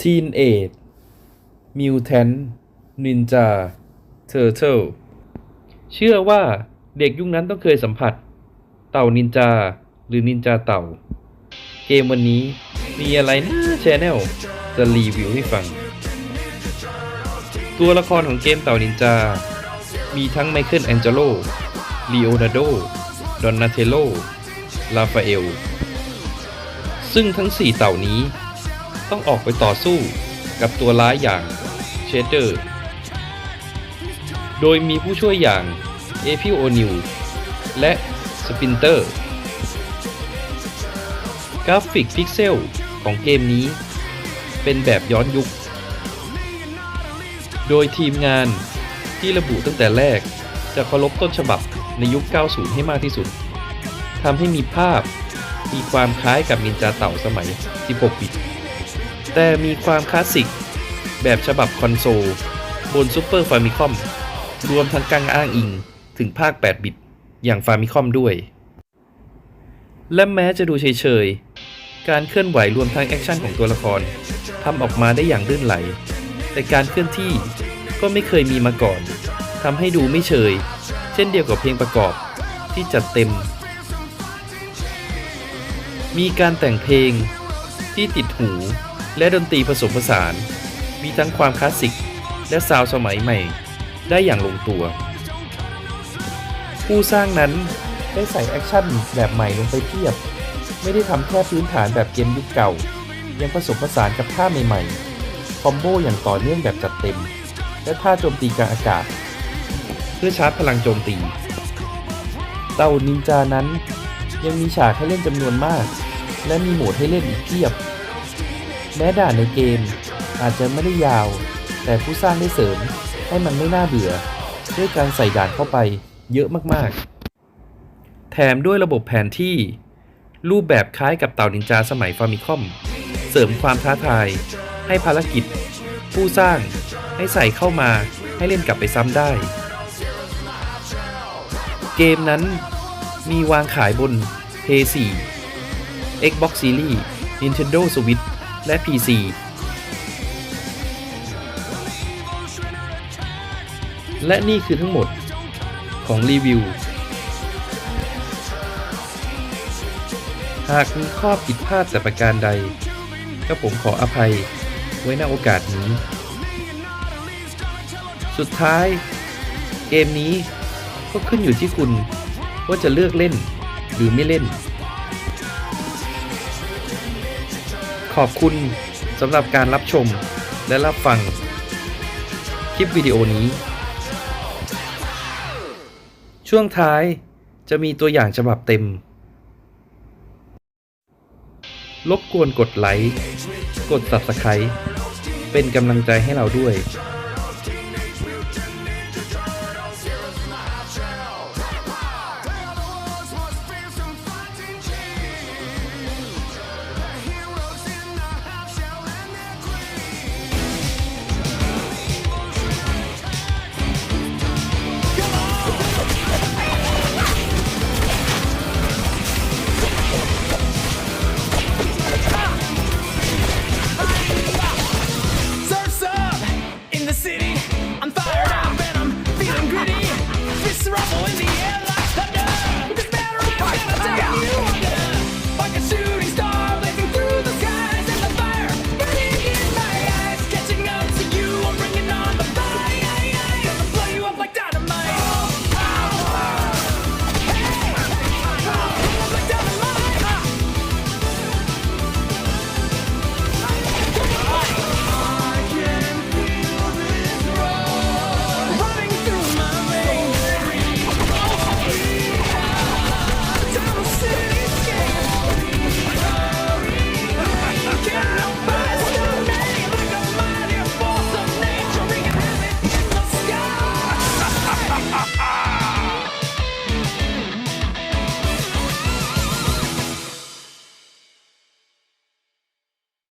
Teenage Mutant Ninja Turtle เชื่อว่าเด็กยุคนั้นต้องเคยสัมผัส เต่านินจา หรือนินจาเต่า เกมวันนี้มีอะไรนะแชแนลจะรีวิวให้ฟัง ตัวละครของเกมเต่านินจา มีทั้งไมเคิลแองเจโลลีโอนาร์โด ดอนนาเทโล ลาฟาเอล ซึ่งทั้ง 4 เต่านี้ ต้องออกไปต่อสู้กับตัวร้ายอย่างเชเดอร์ โดยมีผู้ช่วยอย่างเอพิโอนิวและสปินเตอร์ กราฟิกพิกเซลของเกมนี้ เป็นแบบย้อนยุค โดยทีมงานที่ระบุตั้งแต่แรก จะเคารพต้นฉบับในยุค 90 ให้มากที่สุด ทำให้มีภาพมีความคล้ายกับนินจาเต่าสมัย 16 บิต แต่มีความคลาสสิก แบบฉบับคอนโซล บนซูเปอร์ฟามิคอม รวมทั้งกังอ้างอิงถึงภาค 8 บิต อย่างฟามิคอมด้วย และแม้จะดูเฉยๆ การเคลื่อนไหวรวมทั้งแอคชั่นของตัวละครทำออกมาได้อย่างลื่นไหล แต่การเคลื่อนที่ก็ไม่เคยมีมาก่อนทำให้ดูไม่เฉย เช่นเดียวกับเพลงประกอบที่จัดเต็ม มีการแต่งเพลงที่ติดหู และดนตรีผสมผสาน มีทั้งความคลาสสิก และซาวด์สมัยใหม่ ได้อย่างลงตัว ผู้สร้างนั้นได้ใส่แอคชั่นแบบใหม่ลงไปเพียบ ไม่ได้ทำแค่พื้นฐานแบบเกมยุคเก่า ยังผสมผสานกับท่าใหม่ๆ คอมโบอย่างต่อเนื่องแบบจัดเต็ม และท่าโจมตีกลางอากาศ เพื่อชาร์จพลังโจมตี เต่านินจานั้นยังมีฉากให้เล่นจำนวนมาก และมีโหมดให้เล่นอีกเพียบ แม้ด่านในเกมอาจจะไม่ได้ยาว แต่ผู้สร้างได้เสริมให้มันไม่น่าเบื่อ ด้วยการใส่ด่านเข้าไปเยอะมากๆ แถมด้วยระบบแผนที่ รูปแบบคล้ายกับเต่านินจาสมัยฟามิคอม เสริมความท้าทาย ให้ภารกิจ ผู้สร้างให้ใส่เข้ามาให้เล่นกลับไปซ้ำได้ เกมนั้นมีวางขายบน PS4 Xbox Series Nintendo Switch และ PC และนี่คือทั้งหมดของรีวิว หากมีข้อผิดพลาดแต่ประการใด ก็ผมขออภัยไว้ในโอกาสนี้ สุดท้ายเกมนี้ก็ขึ้นอยู่ที่คุณว่าจะเลือกเล่นหรือไม่เล่น ขอบคุณสำหรับการรับชมและรับฟังคลิปวิดีโอนี้ ช่วงท้ายจะมีตัวอย่างฉบับเต็ม รบกวนกดไลค์ กด Subscribe เป็นกำลังใจให้เราด้วย